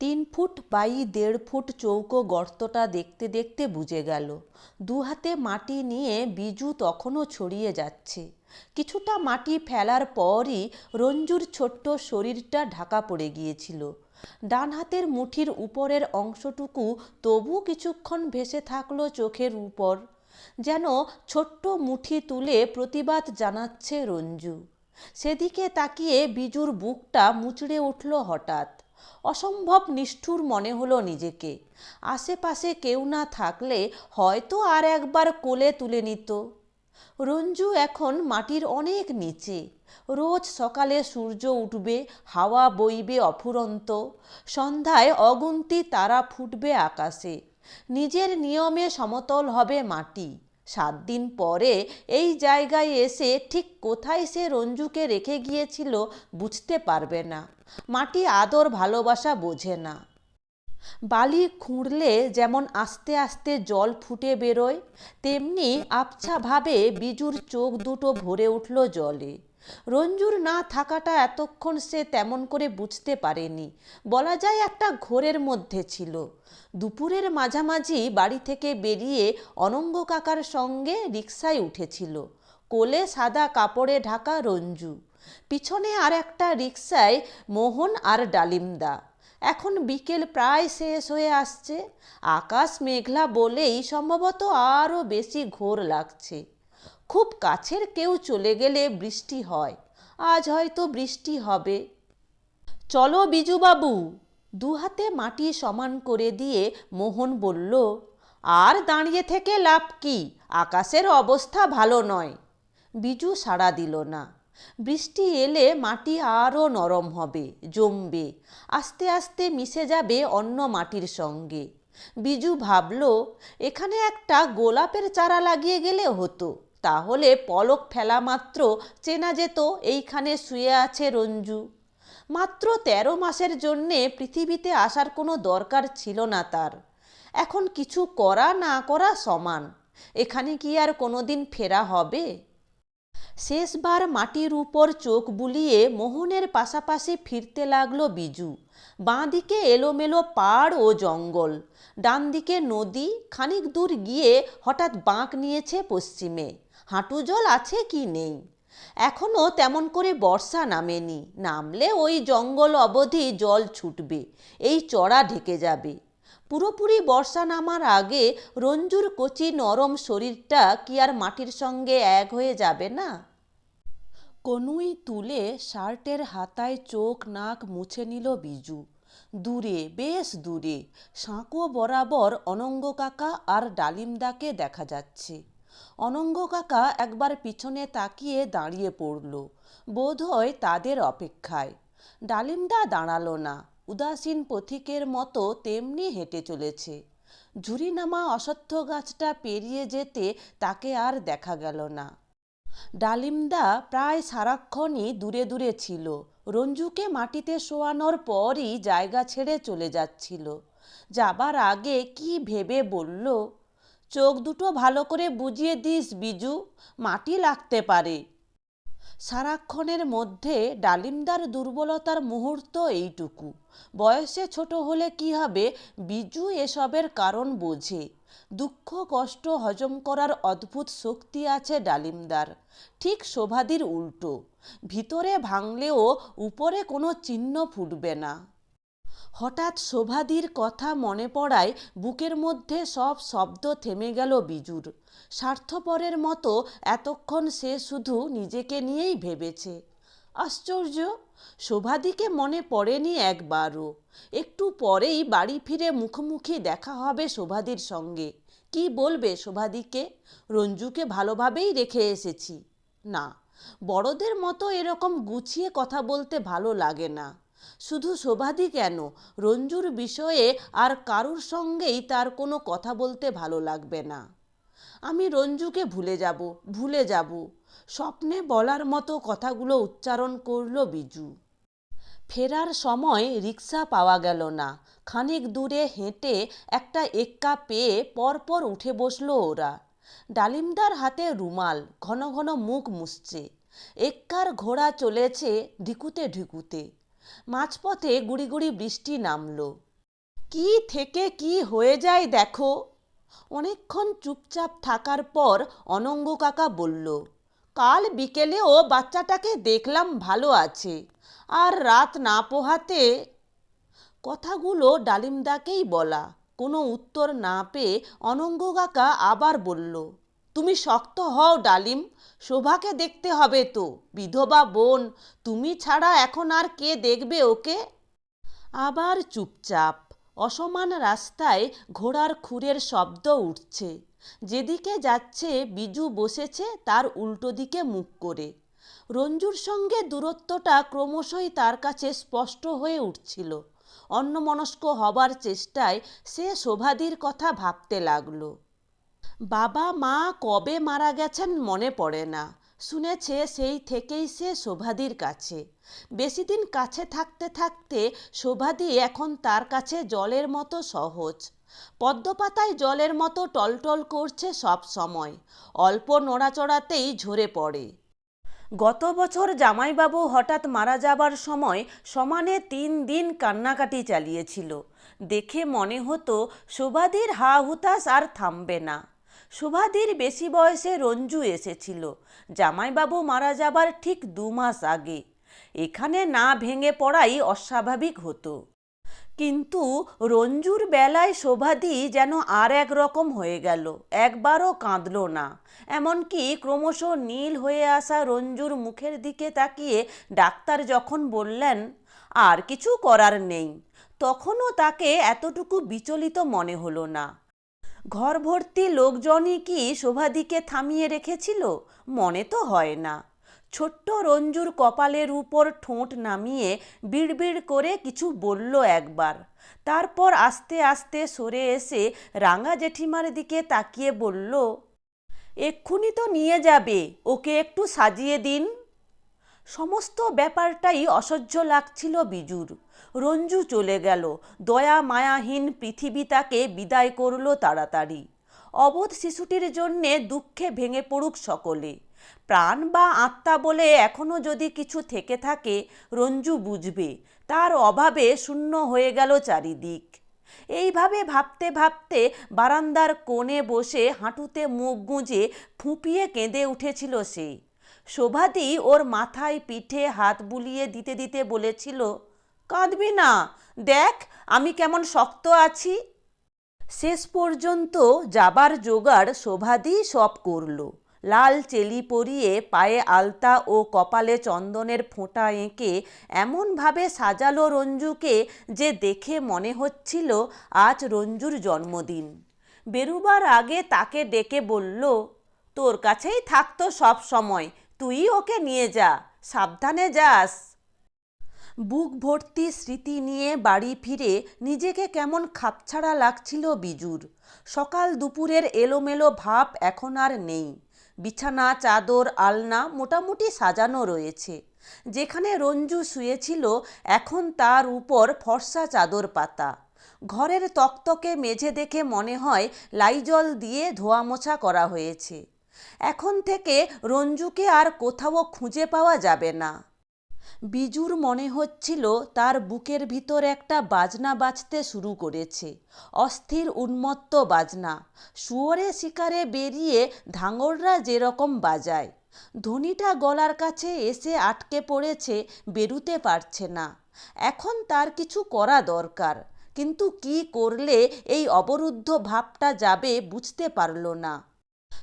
তিন foot by দেড় foot চৌকো গর্তটা দেখতে দেখতে বুঝে গেল। দু হাতে মাটি নিয়ে বিজু তখনও ছড়িয়ে যাচ্ছে। কিছুটা মাটি ফেলার পরই রঞ্জুর ছোট্ট শরীরটা ঢাকা পড়ে গিয়েছিল। ডান হাতের মুঠির উপরের অংশটুকু তবু কিছুক্ষণ ভেসে থাকল চোখের উপর। যেন ছোট্ট মুঠি তুলে প্রতিবাদ জানাচ্ছে রঞ্জু। সেদিকে তাকিয়ে বিজুর বুকটা মুচড়ে উঠল হঠাৎ। অসম্ভব নিষ্ঠুর মনে হলো নিজেকে। আশেপাশে কেউ না থাকলে হয়তো আর একবার কোলে তুলে নিত। রঞ্জু এখন মাটির অনেক নিচে। রোজ সকালে সূর্য উঠবে, হাওয়া বইবে অফুরন্ত। সন্ধ্যায় অগুন্তি তারা ফুটবে আকাশে। নিজের নিয়মে সমতল হবে মাটি। সাত দিন পরে এই জায়গায় এসে ঠিক কোথায় সে রঞ্জুকে রেখে গিয়েছিল বুঝতে পারবে না। মাটি আদর ভালোবাসা বোঝে না। বালি খুঁড়লে যেমন আস্তে আস্তে জল ফুটে বেরোয়, তেমনি আবছাভাবে বিজুর চোখ দুটো ভরে উঠল জলে। রঞ্জুর না থাকাটা এতক্ষণ সে তেমন করে বুঝতে পারেনি। বলা যায় একটা ঘোরের মধ্যে ছিল। দুপুরের মাঝামাঝি বাড়ি থেকে বেরিয়ে অনঙ্গ কাকার সঙ্গে রিক্সায় উঠেছিল। কোলে সাদা কাপড়ে ঢাকা রঞ্জু। পিছনে আর একটা রিকশায় মোহন আর ডালিমদা। এখন বিকেল প্রায় শেষ হয়ে আসছে। আকাশ মেঘলা বলেই সম্ভবত আরও বেশি ঘোর লাগছে। খুব কাছের কেউ চলে গেলে বৃষ্টি হয়। আজ হয়তো বৃষ্টি হবে। চলো বিজুবাবু দু হাতে মাটি সমান করে দিয়ে মোহন বলল, আর দাঁড়িয়ে থেকে লাভ কি? আকাশের অবস্থা ভালো নয়। বিজু সাড়া দিল না। বৃষ্টি এলে মাটি আরও নরম হবে, জমবে। আস্তে আস্তে মিশে যাবে অন্য মাটির সঙ্গে। বিজু ভাবল, এখানে একটা গোলাপের চারা লাগিয়ে গেলে হতো। তাহলে পলক ফেলা মাত্র চেনা যেত, এইখানে শুয়ে আছে রঞ্জু। মাত্র তেরো মাসের জন্যে পৃথিবীতে আসার কোনো দরকার ছিল না তার। এখন কিছু করা না করা সমান। এখানে কি আর কোনোদিন ফেরা হবে? শেষবার মাটির উপর চোখ বুলিয়ে মোহনের পাশাপাশি ফিরতে লাগল বিজু। বাঁ দিকে এলোমেলো পাড় ও জঙ্গল। ডান দিকে নদী, খানিক দূর গিয়ে হঠাৎ বাঁক নিয়েছে পশ্চিমে। হাঁটু জল আছে কি নেই? এখনও তেমন করে বর্ষা নামেনি। নামলে ওই জঙ্গল অবধি জল ছুটবে। এই চড়া ঢেকে যাবে। পুরোপুরি বর্ষা নামার আগে রঞ্জুর কচি নরম শরীরটা কি আর মাটির সঙ্গে এক হয়ে যাবে না? কনুই তুলে শার্টের হাতায় চোখ নাক মুছে নিল বিজু। দূরে, বেশ দূরে সাঁকো বরাবর অনঙ্গ কাকা আর ডালিমদাকে দেখা যাচ্ছে। অনঙ্গ কাকা একবার পিছনে তাকিয়ে দাঁড়িয়ে পড়ল। বোধ হয় তাদের অপেক্ষায়। ডালিমদা দাঁড়াল না। উদাসীন পথিকের মতো তেমনি হেঁটে চলেছে। ঝুরিনামা অশ্বত্থ গাছটা পেরিয়ে যেতে তাকে আর দেখা গেল না। ডালিমদা প্রায় সারাক্ষণই দূরে দূরে ছিল। রঞ্জুকে মাটিতে শোয়ানোর পরই জায়গা ছেড়ে চলে যাচ্ছিল। যাবার আগে কি ভেবে বলল, চোখ দুটো ভালো করে বুঝিয়ে দিস, বিজু, মাটি লাগতে পারে। সারাক্ষণের মধ্যে ডালিমদার দুর্বলতার মুহূর্ত এইটুকু। বয়সে ছোট হলে কি হবে, বিজু এসবের কারণ বোঝে। দুঃখ, কষ্ট হজম করার অদ্ভুত শক্তি আছে ডালিমদার, ঠিক শোভাদির উল্টো। ভিতরে ভাঙলেও উপরে কোনো চিহ্ন ফুটবে না। হঠাৎ শোভাদির কথা মনে পড়ায় বুকের মধ্যে সব শব্দ থেমে গেল বিজুর। স্বার্থপরের মতো এতক্ষণ সে শুধু নিজেকে নিয়েই ভেবেছে। আশ্চর্য, শোভাদিকে মনে পড়েনি একবারও। একটু পরেই বাড়ি ফিরে মুখোমুখি দেখা হবে শোভাদির সঙ্গে। কি বলবে শোভাদিকে? রঞ্জুকে ভালোভাবেই রেখে এসেছি। না, বড়দের মতো এরকম গুছিয়ে কথা বলতে ভালো লাগে না। শুধু শোভাদি কেন? রঞ্জুর বিষয়ে আর কারুর সঙ্গেই তার কোনো কথা বলতে ভালো লাগবে না। আমি রঞ্জুকে ভুলে যাব ভুলে যাব। স্বপ্নে বলার মতো কথাগুলো উচ্চারণ করল বিজু। ফেরার সময় রিক্সা পাওয়া গেল না। খানিক দূরে হেঁটে একটা এক্কা পেয়ে পরপর উঠে বসল ওরা। ডালিমদার হাতে রুমাল, ঘন ঘন মুখ মুছছে। এক্কার ঘোড়া চলেছে ঢিকুতে ঢিকুতে। মাঝপথে গুড়ি গুড়ি বৃষ্টি নামল। কি থেকে কি হয়ে যায় দেখো। অনেকক্ষণ চুপচাপ থাকার পর অনঙ্গ কাকা বলল, কাল বিকেলেও বাচ্চাটাকে দেখলাম ভালো আছে, আর রাত না পোহাতে কথাগুলো ডালিমদাকেই বলা। কোনো উত্তর না পেয়ে অনঙ্গ কাকা আবার বলল, তুমি শক্ত হও ডালিম শোভাকে দেখতে হবে তো। বিধবা বোন, তুমি ছাড়া এখন আর কে দেখবে ওকে? আবার চুপচাপ, অসমান রাস্তায় ঘোড়ার খুরের শব্দ উঠছে। যেদিকে যাচ্ছে বিজু বসেছে তার উল্টো দিকে মুখ করে। রঞ্জুর সঙ্গে দূরত্বটা ক্রমশই তার কাছে স্পষ্ট হয়ে উঠছিল। অন্যমনস্ক হবার চেষ্টায় সে শোভাদির কথা ভাবতে লাগল। বাবা মা কবে মারা গেছেন মনে পড়ে না। শুনেছে সেই থেকেই সে শোভাদির কাছে। বেশিদিন কাছে থাকতে থাকতে শোভাদি এখন তার কাছে জলের মতো সহজ। পদ্মপাতায় জলের মতো টলটল করছে সব সময়। অল্প নড়াচড়াতেই ঝরে পড়ে। গত বছর জামাইবাবু হঠাৎ মারা যাবার সময় সমানে তিন দিন কান্নাকাটি চালিয়েছিল। দেখে মনে হতো শোভাদির হা হুতাশ আর থামবে না। শোভাদির বেশি বয়সে রঞ্জু এসেছিল। জামাইবাবু মারা যাবার ঠিক দু মাস আগে। এখানে না ভেঙে পড়াই অস্বাভাবিক হতো। কিন্তু রঞ্জুর বেলায় শোভাদি যেন আর এক রকম হয়ে গেল। একবারও কাঁদল না। এমনকি ক্রমশ নীল হয়ে আসা রঞ্জুর মুখের দিকে তাকিয়ে ডাক্তার যখন বললেন, আর কিছু করার নেই। তখনও তাকে এতটুকু বিচলিত মনে হলো না। ঘর ভর্তি লোকজনই কি শোভাদিকে থামিয়ে রেখেছিল? মনে তো হয় না। ছোট্ট রঞ্জুর কপালের উপর ঠোঁট নামিয়ে বিড়বিড় করে কিছু বলল একবার। তারপর আস্তে আস্তে সরে এসে রাঙা জেঠিমার দিকে তাকিয়ে বলল, এক্ষুনি তো নিয়ে যাবে, ওকে একটু সাজিয়ে দিন। সমস্ত ব্যাপারটাই অসহ্য লাগছিল বিজুর। রঞ্জু চলে গেল। দয়া মায়াহীন পৃথিবী তাকে বিদায় করল তাড়াতাড়ি। অবোধ শিশুটির জন্যে দুঃখে ভেঙে পড়ুক সকলে। প্রাণ বা আত্মা বলে এখনও যদি কিছু থেকে থাকে, রঞ্জু বুঝবে। তার অভাবে শূন্য হয়ে গেল চারিদিক। এইভাবে ভাবতে ভাবতে বারান্দার কোণে বসে হাঁটুতে মুখ গুঁজে ফুঁপিয়ে কেঁদে উঠেছিল সে। শোভাদি ওর মাথায় পিঠে হাত বুলিয়ে দিতে দিতে বলেছিল, কাঁদবি না, দেখ আমি কেমন শক্ত আছি। শেষ পর্যন্ত যাবার জোগাড় শোভাদি সব করল। লাল চেলি পরিয়ে পায়ে আলতা ও কপালে চন্দনের ফোঁটা এঁকে এমনভাবে সাজালো রঞ্জুকে যে দেখে মনে হচ্ছিল আজ রঞ্জুর জন্মদিন। বেরুবার আগে তাকে ডেকে বলল, তোর কাছেই থাকতো সব সময় তুই ওকে নিয়ে যা, সাবধানে যাস। বুক ভর্তি স্মৃতি নিয়ে বাড়ি ফিরে নিজেকে কেমন খাপছাড়া লাগছিল বিজুর। সকাল দুপুরের এলোমেলো ভাব এখন আর নেই। বিছানা, চাদর, আলনা মোটামুটি সাজানো রয়েছে। যেখানে রঞ্জু শুয়েছিল, এখন তার উপর ফর্সা চাদর পাতা। ঘরের তকতকে মেঝে দেখে মনে হয় লাইজল দিয়ে ধোয়া মোছা করা হয়েছে। এখন থেকে রঞ্জুকে আর কোথাও খুঁজে পাওয়া যাবে না। বিজুর মনে হচ্ছিল তার বুকের ভিতর একটা বাজনা বাজতে শুরু করেছে। অস্থির উন্মত্ত বাজনা। শুয়োরে শিকারে বেরিয়ে ধাঙড়রা যেরকম বাজায়। ধ্বনিটা গলার কাছে এসে আটকে পড়েছে, বেরুতে পারছে না। এখন তার কিছু করা দরকার। কিন্তু কি করলে এই অবরুদ্ধ ভাবটা যাবে বুঝতে পারল না।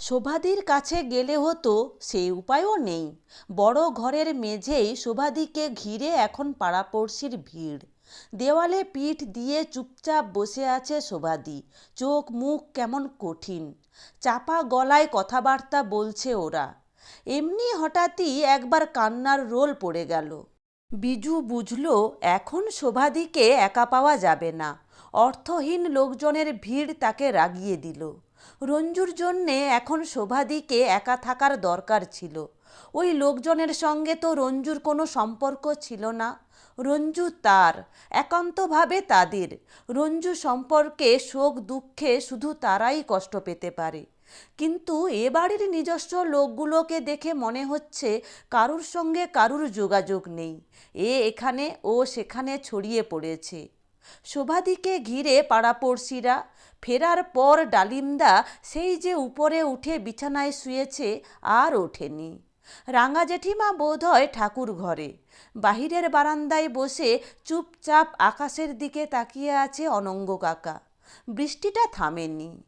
শোভাদির কাছে গেলে হতো, সেই উপায়ও নেই। বড় ঘরের মেঝেই শোভাদিকে ঘিরে এখন পাড়াপড়শির ভিড়। দেওয়ালে পিঠ দিয়ে চুপচাপ বসে আছে শোভাদি। চোখ মুখ কেমন কঠিন। চাপা গলায় কথাবার্তা বলছে ওরা। এমনি হঠাৎই একবার কান্নার রোল পড়ে গেল। বিজু বুঝল, এখন শোভাদিকে একা পাওয়া যাবে না। অর্থহীন লোকজনের ভিড় তাকে রাগিয়ে দিল। রঞ্জুর জন্যে এখন শোভাদিকে একা থাকার দরকার ছিল। ওই লোকজনের সঙ্গে তো রঞ্জুর কোনো সম্পর্ক ছিল না। রঞ্জু তার, একান্তভাবে তাদের। রঞ্জু সম্পর্কে শোক দুঃখে শুধু তারাই কষ্ট পেতে পারে। কিন্তু এ বাড়ির নিজস্ব লোকগুলোকে দেখে মনে হচ্ছে কারুর সঙ্গে কারুর যোগাযোগ নেই। এ এখানে ও সেখানে ছড়িয়ে পড়েছে। শোভাদিকে ঘিরে পাড়াপড়শিরা ফেরার পর ডালিমদা সেই যে উপরে উঠে বিছানায় শুয়েছে, আর ওঠেনি। রাঙা জেঠিমা বোধ হয় ঠাকুর ঘরে। বাহিরের বারান্দায় বসে চুপচাপ আকাশের দিকে তাকিয়ে আছে অনঙ্গ কাকা। বৃষ্টিটা থামেনি।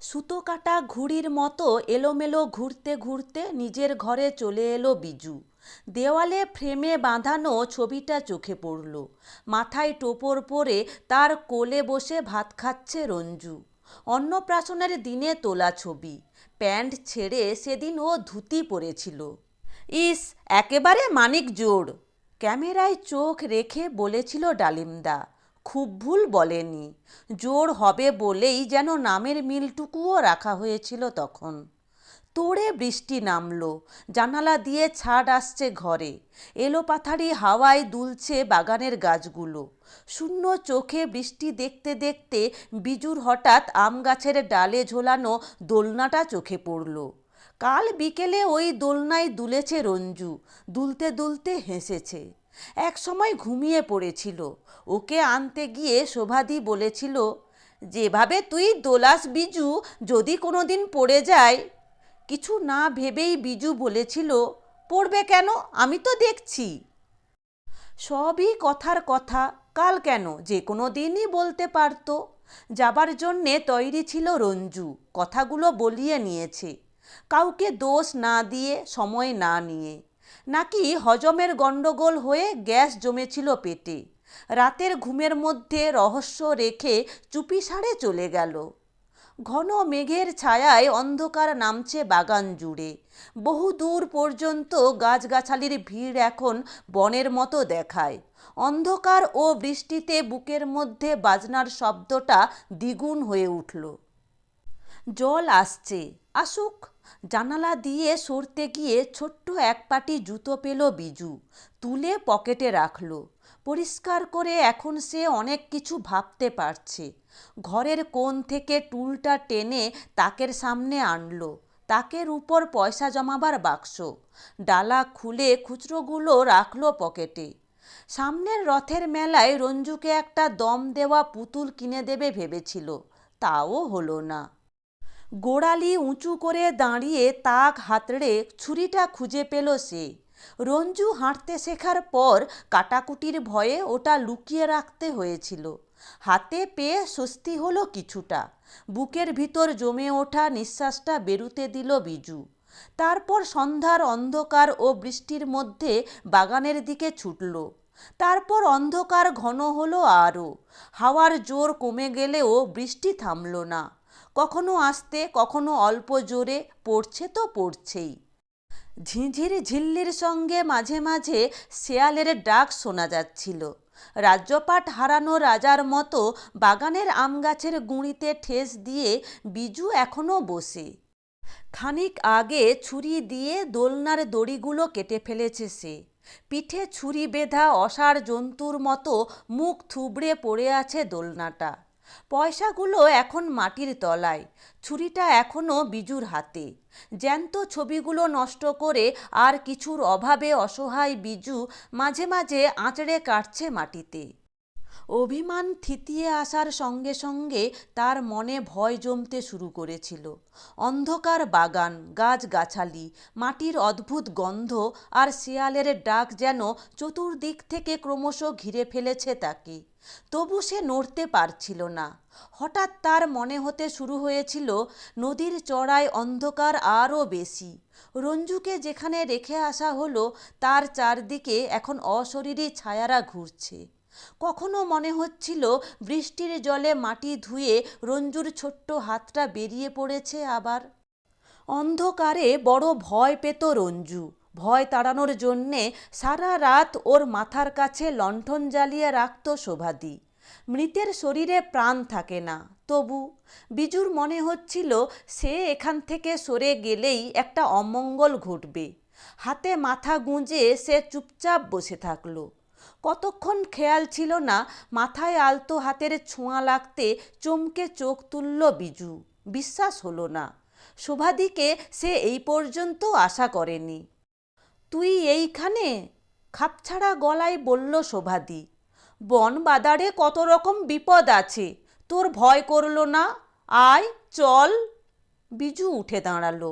সুতো কাটা ঘুড়ির মতো এলোমেলো ঘুরতে ঘুরতে নিজের ঘরে চলে এলো বিজু। দেওয়ালে ফ্রেমে বাঁধানো ছবিটা চোখে পড়ল। মাথায় টোপর পরে তার কোলে বসে ভাত খাচ্ছে রঞ্জু। অন্নপ্রাশনের দিনে তোলা ছবি। প্যান্ট ছেড়ে সেদিন ও ধুতি পরেছিল। ইস, একেবারে মানিক জোড়। ক্যামেরায় চোখ রেখে বলেছিল ডালিমদা, খুব ভুল বলেনি। জোর হবে বলেই যেন নামের মিলটুকুও রাখা হয়েছিল তখন। তোড়ে বৃষ্টি নামলো। জানালা দিয়ে ছাদ আসছে ঘরে। এলো পাথারি হাওয়ায় দুলছে বাগানের গাছগুলো। শূন্য চোখে বৃষ্টি দেখতে দেখতে বিজুর হঠাৎ আম গাছের ডালে ঝোলানো দোলনাটা চোখে পড়ল। কাল বিকেলে ওই দোলনায় দুলেছে রঞ্জু। দুলতে দুলতে হেসেছে। এক সময় ঘুমিয়ে পড়েছিল। ওকে আনতে গিয়ে শোভাদি বলেছিল, যেভাবে তুই দোলাস বিজু, যদি কোনোদিন পড়ে যায় কিছু না ভেবেই বিজু বলেছিল, পড়বে কেন? আমি তো দেখছি। সবই কথার কথা, কাল কেন? যে কোনো দিনই বলতে পারত। যাবার জন্যে তৈরি ছিল রঞ্জু, কথাগুলো বলিয়ে নিয়েছে। কাউকে দোষ না দিয়ে, সময় না নিয়ে। নাকি হজমের গণ্ডগোল হয়ে গ্যাস জমেছিল পেটে। রাতের ঘুমের মধ্যে রহস্য রেখে চুপি সারে চলে গেল। ঘন মেঘের ছায়ায় অন্ধকার নামছে বাগান জুড়ে। বহু দূর পর্যন্ত গাছগাছালির ভিড় এখন বনের মতো দেখায়। অন্ধকার ও বৃষ্টিতে বুকের মধ্যে বাজনার শব্দটা দ্বিগুণ হয়ে উঠল। জল আসছে, আসুক। জানালা দিয়ে সরতে গিয়ে ছোট্ট এক পাটি জুতো পেল বিজু, তুলে পকেটে রাখল। পরিষ্কার করে এখন সে অনেক কিছু ভাবতে পারছে। ঘরের কোণ থেকে টুলটা টেনে তাকের সামনে আনলো। তাকের উপর পয়সা জমাবার বাক্স। ডালা খুলে খুচরোগুলো রাখল পকেটে। সামনের রথের মেলায় রঞ্জুকে একটা দম দেওয়া পুতুল কিনে দেবে ভেবেছিল। তাও হলো না। গোড়ালি উঁচু করে দাঁড়িয়ে তাক হাতড়ে ছুরিটা খুঁজে পেল সে। রঞ্জু হাঁটতে শেখার পর কাটাকুটির ভয়ে ওটা লুকিয়ে রাখতে হয়েছিল। হাতে পেয়ে স্বস্তি হলো কিছুটা। বুকের ভিতর জমে ওঠা নিঃশ্বাসটা বেরুতে দিল বিজু। তারপর সন্ধ্যার অন্ধকার ও বৃষ্টির মধ্যে বাগানের দিকে ছুটল। তারপর অন্ধকার ঘন হলো আরও। হাওয়ার জোর কমে গেলেও বৃষ্টি থামল না। কখনো আসতে, কখনো অল্প জোরে, পড়ছে তো পড়ছেই। ঝিঁঝির ঝিল্লির সঙ্গে মাঝে মাঝে শেয়ালের ডাক শোনা যাচ্ছিল। রাজ্যপাট হারানো রাজার মতো বাগানের আম গাছের গুঁড়িতে ঠেস দিয়ে বিজু এখনও বসে। খানিক আগে ছুরি দিয়ে দোলনার দড়িগুলো কেটে ফেলেছে সে। পিঠে ছুরি বেঁধা অসার জন্তুর মতো মুখ থুবড়ে পড়ে আছে দোলনাটা। পয়সাগুলো এখন মাটির তলায়, ছুরিটা এখনও বিজুর হাতে। জ্যান্ত ছবিগুলো নষ্ট করে আর কিছুর অভাবে অসহায় বিজু মাঝে মাঝে আঁচড়ে কাটছে মাটিতে। অভিমান থিতিয়ে আসার সঙ্গে সঙ্গে তার মনে ভয় জমতে শুরু করেছিল। অন্ধকার বাগান, গাছগাছালি, মাটির অদ্ভুত গন্ধ আর শেয়ালের ডাক যেন চতুর্দিক থেকে ক্রমশ ঘিরে ফেলেছে তাকে। তবু সে নড়তে পারছিল না। হঠাৎ তার মনে হতে শুরু হয়েছিল, নদীর চড়ায় অন্ধকার আরও বেশি। রঞ্জুকে যেখানে রেখে আসা হলো, তার চারদিকে এখন অশরীরী ছায়ারা ঘুরছে। কখনো মনে হচ্ছিল বৃষ্টির জলে মাটি ধুয়ে রঞ্জুর ছোট্ট হাতটা বেরিয়ে পড়েছে আবার। অন্ধকারে বড় ভয় পেত রঞ্জু। ভয় তাড়ানোর জন্যে সারা রাত ওর মাথার কাছে লণ্ঠন জ্বালিয়ে রাখত শোভাদি। মৃতের শরীরে প্রাণ থাকে না। তবু বিজুর মনে হচ্ছিল সে এখান থেকে সরে গেলেই একটা অমঙ্গল ঘটবে। হাতে মাথা গুঁজে সে চুপচাপ বসে থাকল। কতক্ষণ খেয়াল ছিল না, মাথায় আলতো হাতের ছোঁয়া লাগতে চমকে চোখ তুলল বিজু। বিশ্বাস হলো না। শোভাদিকে সে এই পর্যন্ত আশা করেনি। তুই এইখানে? খাপছাড়া গলায় বলল শোভাদি। বন বাদারে কত রকম বিপদ আছে, তোর ভয় করল না? আয়, চল। বিজু উঠে দাঁড়াল।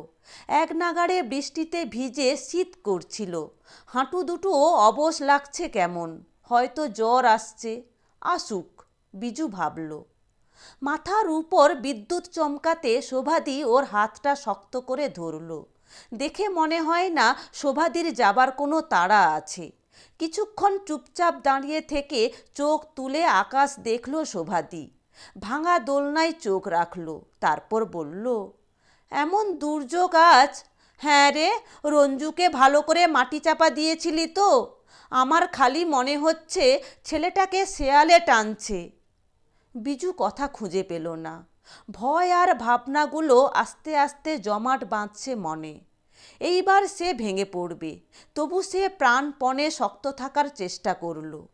এক নাগাড়ে বৃষ্টিতে ভিজে শীত করছিল। হাঁটু দুটো অবশ লাগছে কেমন? হয়তো জ্বর আসছে। আসুক, বিজু ভাবল। মাথার উপর বিদ্যুৎ চমকাতে শোভাদি ওর হাতটা শক্ত করে ধরল। দেখে মনে হয় না শোভাদির যাবার কোনো তাড়া আছে। কিছুক্ষণ চুপচাপ দাঁড়িয়ে থেকে চোখ তুলে আকাশ দেখল শোভাদি। ভাঙা দোলনায় চোখ রাখল, তারপর বলল এমন দুর্যোগ আজ। হ্যাঁ রে, রঞ্জুকে ভালো করে মাটি চাপা দিয়েছিলি তো। আমার খালি মনে হচ্ছে ছেলেটাকে শেয়ালে টানছে। বিজু কথা খুঁজে পেল না। ভয় আর ভাবনাগুলো আস্তে আস্তে জমাট বাঁধছে মনে। এইবার সে ভেঙে পড়বে, তবু সে প্রাণপণে শক্ত থাকার চেষ্টা করল।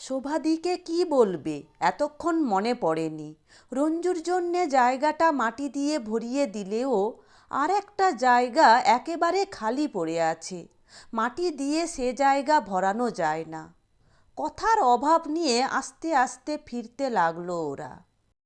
শোভাদিকে কি বলবে? এতক্ষণ মনে পড়েনি। রঞ্জুর জন্যে জায়গাটা মাটি দিয়ে ভরিয়ে দিলেও আর একটা জায়গা একেবারে খালি পড়ে আছে। মাটি দিয়ে সে জায়গা ভরানো যায় না। কথার অভাব নিয়ে আস্তে আস্তে ফিরতে লাগল ওরা।